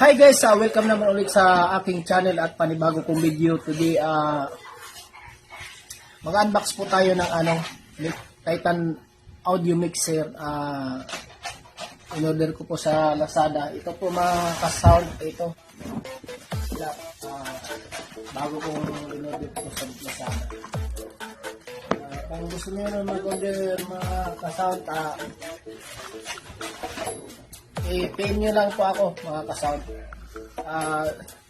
Hi guys, uh, welcome naman ulit sa aking channel at panibago kong video today. Uh, Mag-unbox po tayo ng ano, Titan audio mixer. Uh, in-order ko po sa Lazada. Ito po mga ka-sound. Ito. Uh, bago kong in-order po sa Lazada. Uh, kung gusto niyo na mag-order mga ka-sound, uh, i-pay nyo lang po ako mga ka-sound. Ah,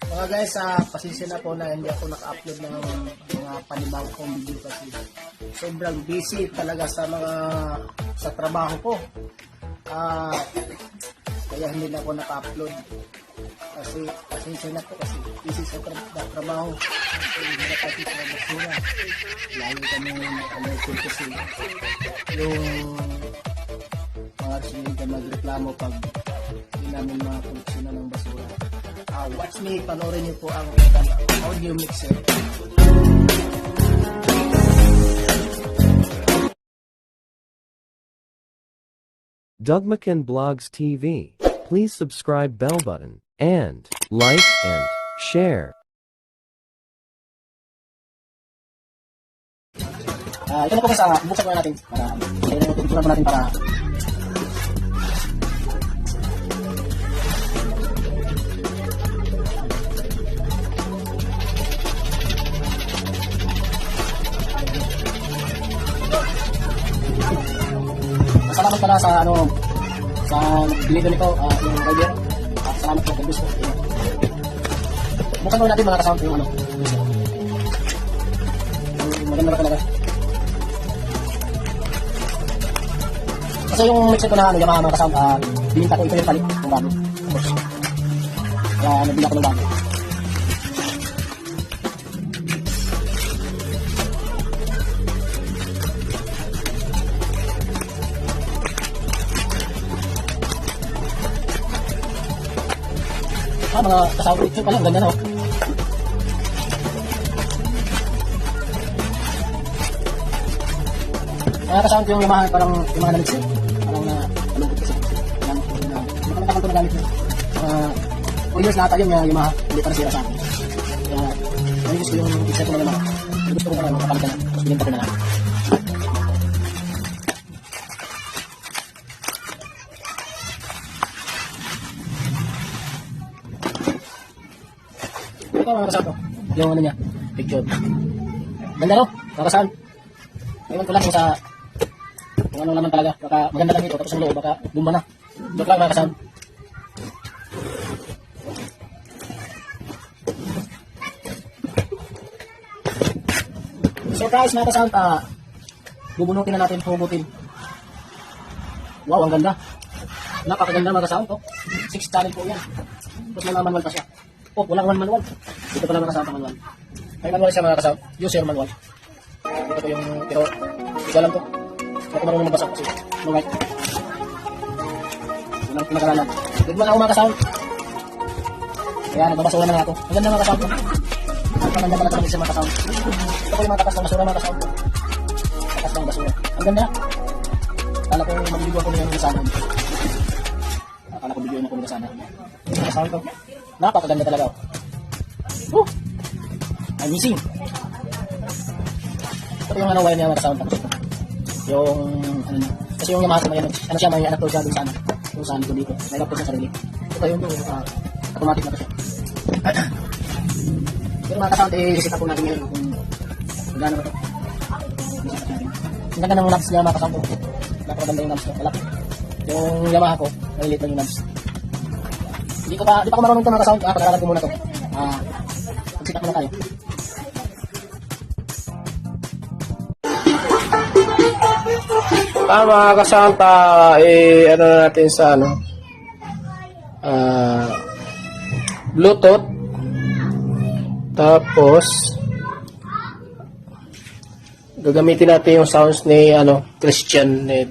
mga guys, ah, pasensya na po na hindi ako naka-upload ng mga panibago kong video kasi sobrang busy talaga sa mga sa trabaho ko. Ah, kaya hindi na ako naka-upload. Kasi pasensya na po kasi busy sa tra- trabaho. Kasi hindi na kasi sa basura. Lalo kami alerted kasi yung mga residente magreklamo pag namin mga koleksyonan ng basura. Ah, watch me, panoorin niyo po ang audio mixer. Dougmacan Blogs TV. Please subscribe bell button and like and share. Ah, ito na po guys, ah, buksan ko na natin para ayun na po natin para sa ano sa nagbili ko nito, ah, yung rider. Ah, salamat po, gusto. Buksan muna natin mga kasama yung ano. Maganda na talaga. Kasi yung mixer ko na ano, Yamaha mga kasama, uh, bininta ko ito yung palit ng bago. Kaya nabili ako ng bago. Ah, mga kasama ito pala, ang ganda na oh. Mga kasama ko yung Yamaha, parang yung mga eh. Parang na, malungkot kasi. Gamit ko na, ko ko gamit yun. Uh, 4 years na ata yun yung Yamaha, hindi pa nasira sa akin. Kaya, ang gusto yung pizza ko na Yamaha. Gusto ko na lang, makapalitan binenta ko na lang. Yung ano niya, picture. Ganda no? Mga kasama. Ewan ko lang kung sa kung ano naman talaga. Baka maganda lang ito. Tapos ang loob, baka bumba na. Joke lang mga kasama. Surprise mga kasama. Ah, bubunutin na natin, hugutin. Wow, ang ganda. Napakaganda mga kasama to. Six channel po yan. Tapos may manual pa siya. Oh, walang one manual. Dito pala mga kasama manual. May manual siya mga kasama. User manual. Ito po yung, pero, isa lang to. Hindi ako marunong magbasa kasi, no right. Walang pinakaralan. Good mo na ako mga kasound. Kaya, nagbabasura na ako. Ang ganda mga kasound. Ang ganda pala talaga sa mga kasound. Ito po yung mga takas ng basura mga kasound. Takas ng basura. Ang ganda. Kala ko mabibigyan ko na yung kasama. Akala ko bigyan ako ng kasama. Mga kasound to. Napakaganda talaga. Oh. Woo! Amazing. Ito yung ano wire niya mga sound tapos ito. Yung ano niya. Kasi yung Yamaha may ano, ano siya may anak siya dun sa ano. Dun sa ano dito. May laptop sa sarili. Ito yung yung uh, automatic na to siya. Pero mga ka-sound eh reset po natin ngayon kung gano'n ba to. Ang ganda ng knobs niya mga ka-sound ko. Napakaganda yung knobs niya. Malaki. Yung Yamaha ko, malilit lang yung knobs. Hindi ko pa, hindi pa ako marunong ito mga ka-sound. Ah, pag-aralan ko muna to. Ah, up muna tayo. Ah, mga kasanta, eh, ano na natin sa ano, ah, Bluetooth, tapos, gagamitin natin yung sounds ni, ano, Christian Ned.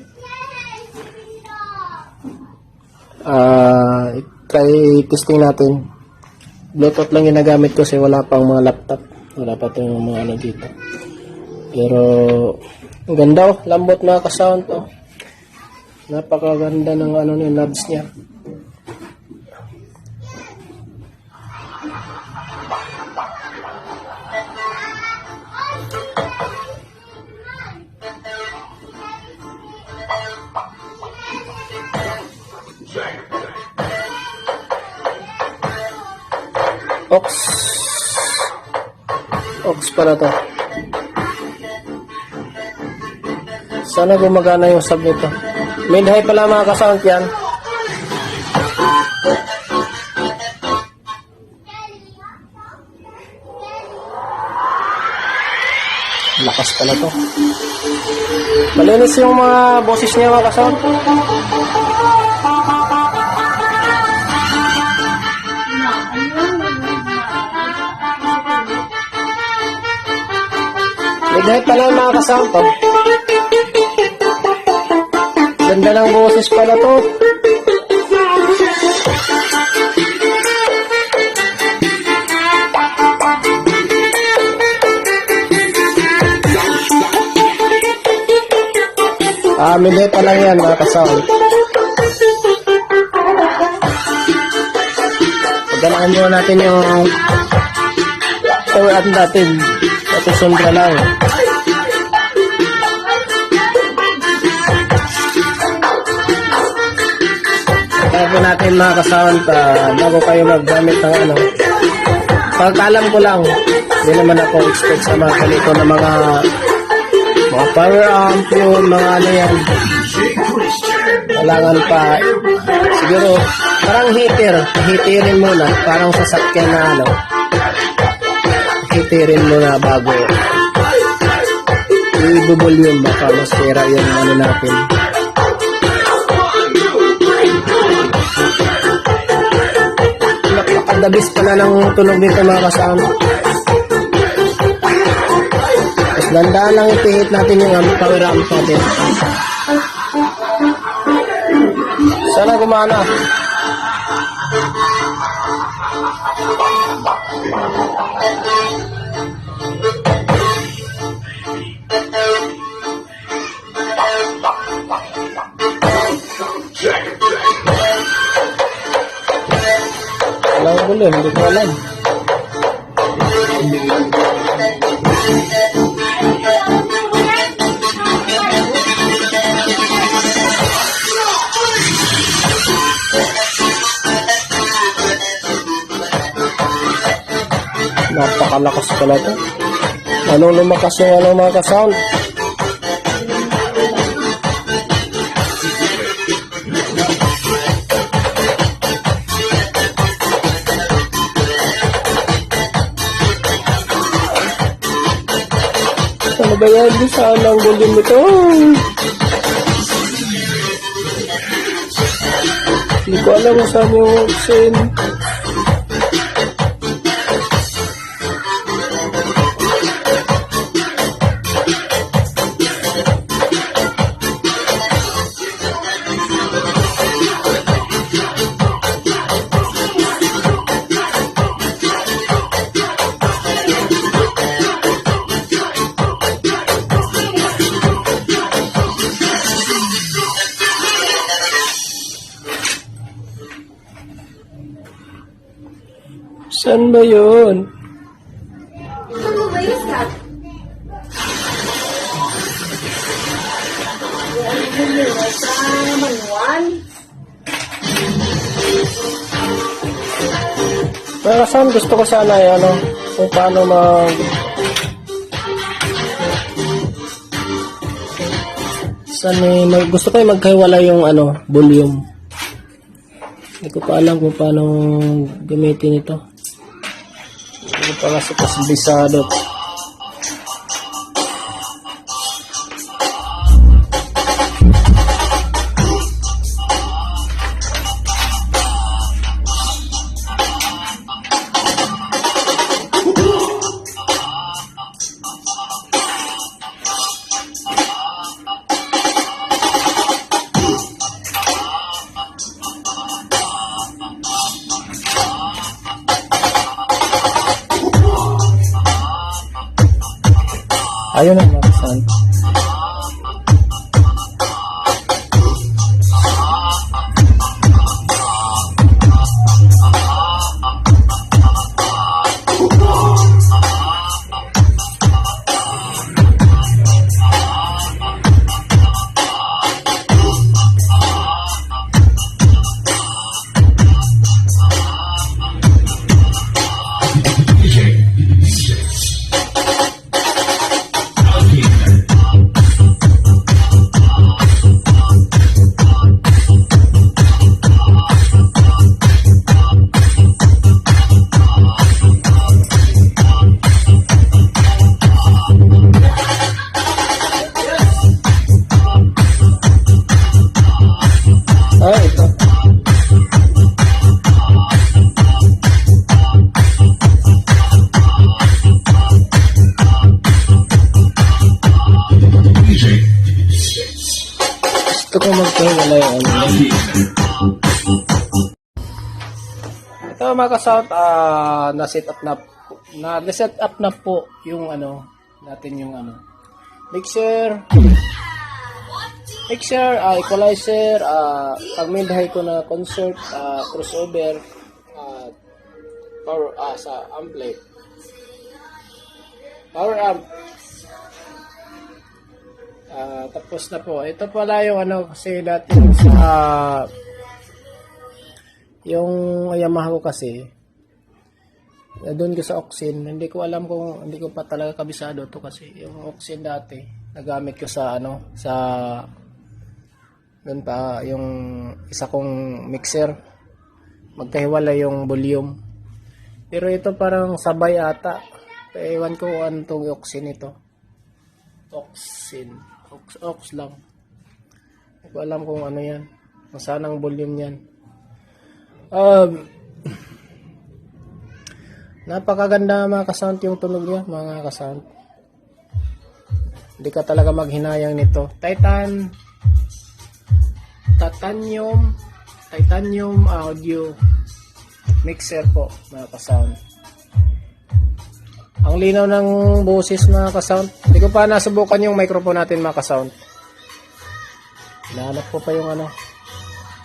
Ah, try testing natin. Bluetooth lang ginagamit ko kasi wala pang mga laptop. Wala pa tayong mga ano dito. Pero, ang ganda oh. Lambot na ka-sound oh. Napakaganda ng ano ni knobs niya. Thank Ox. Ox pala to. Sana gumagana yung sub nito. Mid high pala mga kasound yan. Lakas pala to. Malinis yung mga boses niya mga kasound. Midnight pala yung mga to. Ganda ng boses pala to. Ah, midnight pa lang yan mga kasound. Pagdalaan muna natin yung up natin. Ito sundra Bago natin mga kasound, ah, bago kayo maggamit ng ano, pagkalam ko lang, hindi naman ako expert sa mga ganito na mga mga power amp yun, mga ano yan. Kailangan pa, siguro, parang heater, heaterin muna, parang sasakyan na ano, heaterin muna bago i-bubble yun, baka masira yung ano natin. Napakadabis pala ng tunog nito mga kasama. Tapos dandaan lang ipihit natin yung um, power amp natin. Sana gumana. Alam ko lang, hindi ko alam. Napakalakas pala to. Anong lumakas yung ano mga kasound? Ba yan? Di saan ang gulin nito? Hindi ko alam kung saan yung sin. Saan ba yun? Ano ba yun, Kat? Manuan? Mga saan gusto ko sana ay ano, kung paano mag... Saan eh, mag, gusto ko yung magkaiwala yung ano, volume. Hindi ko pa alam kung paano gamitin ito. Ko pa kasi kasibisado. Ayun Ito mga ka-sound, ah, na-set up na na set up na po yung ano natin yung ano mixer mixer, ah, equalizer, ah, pagmindahay ko na concert, ah, crossover, ah, power ah, sa ampli. Power amp. Ah, tapos na po. Ito pala yung ano kasi dati sa yung Yamaha ko kasi na doon ko sa Oxin, hindi ko alam kung hindi ko pa talaga kabisado to kasi yung Oxin dati nagamit ko sa ano sa doon pa yung isa kong mixer. Magkahiwala yung volume. Pero ito parang sabay ata. Ewan ko ano tong Oxin ito. Oxin Ox, Ox lang. Hindi ko alam kung ano yan. Kung saan ang volume yan um, napakaganda mga kasound yung tunog niya mga kasound hindi ka talaga maghinayang nito. Titan titanium titanium audio mixer po mga kasound ang linaw ng boses mga kasound hindi ko pa nasubukan yung microphone natin mga kasound hinahanap ko pa yung ano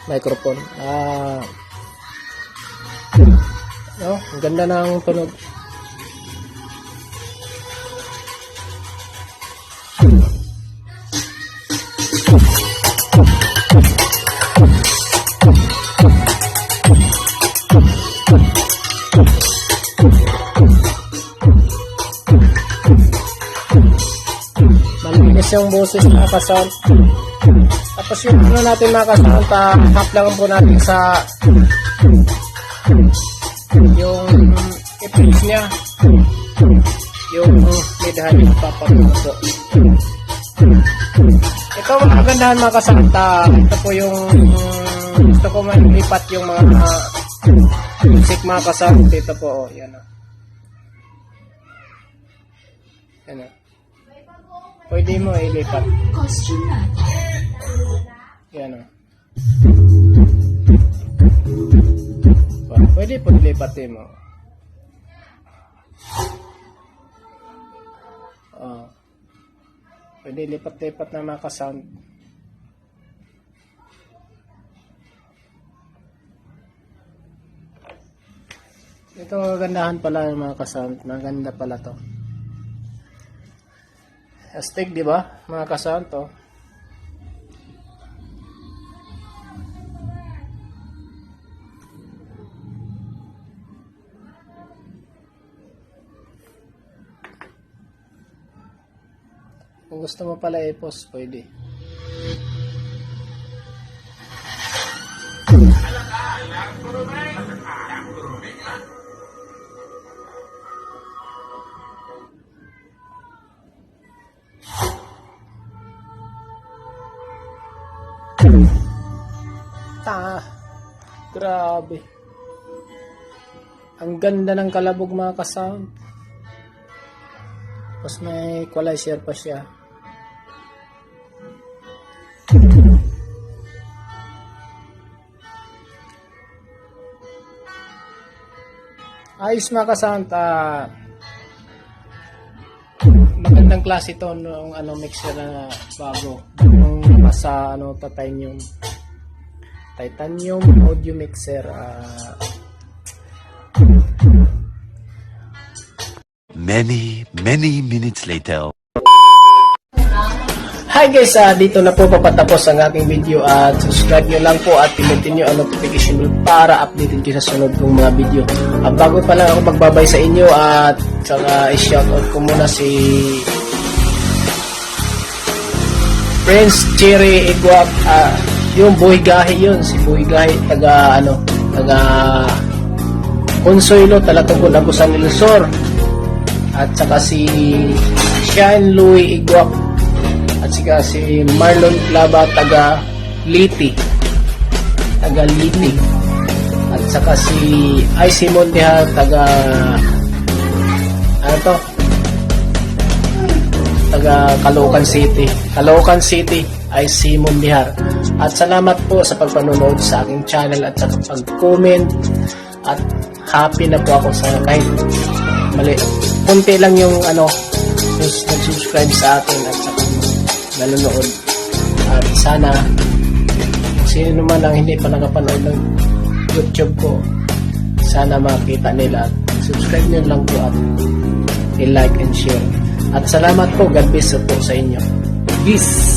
microphone. Ah no, ang ganda ng tunog. Malinis yung boses mga kasound tapos yung ano natin mga kasound half lang po natin sa yung i-fix niya. Yung midhan yung papapuso ito mga kagandahan mga kasanta ito po yung um, gusto ko malipat yung mga music mga kasanta ito po oh, yan o yan o pwede mo ilipat yan o pwede po lipatin mo. Oh. Pwede lipat-lipat na mga ka-sound. Ito kagandahan pala ng mga ka-sound. Maganda pala to. Astig, di ba? Mga ka-sound to. Kung gusto mo pala i-post, pwede. Ta, grabe. Ang ganda ng kalabog mga kasound. Tapos may equalizer pa siya. Ayos mga kasanta. Magandang klase to nung ano mixer na bago. Yung sa ano titanium titanium audio mixer ah Many, many minutes later. Hi guys, ah, dito na po papatapos ang aking video at subscribe nyo lang po at pinutin nyo ang notification bell para updated kayo sa sunod kong mga video. At bago pa lang ako magbabay sa inyo at saka i-shoutout ko muna si Prince Cherry Iguap, ah, yung Boy Gahi yun, si Boy Gahi, taga ano, taga Consuelo, Talatungkol, Agusan Sur. At saka si Shine Louis Iguap, at saka si Marlon Clava taga Liti. Taga Liti. At saka si Simon Diha taga ano to? Taga Caloocan City. Caloocan City ay Simon Dihar at salamat po sa pagpanonood sa aking channel at sa pag-comment. At happy na po ako sa kahit mali. Kunti lang yung ano, yung nag-subscribe sa atin at saka nanonood. At sana sino naman ang hindi pa nakapanood ng YouTube ko, sana makita nila at subscribe nyo lang po at i-like and share. At salamat po, God bless po sa inyo. Peace!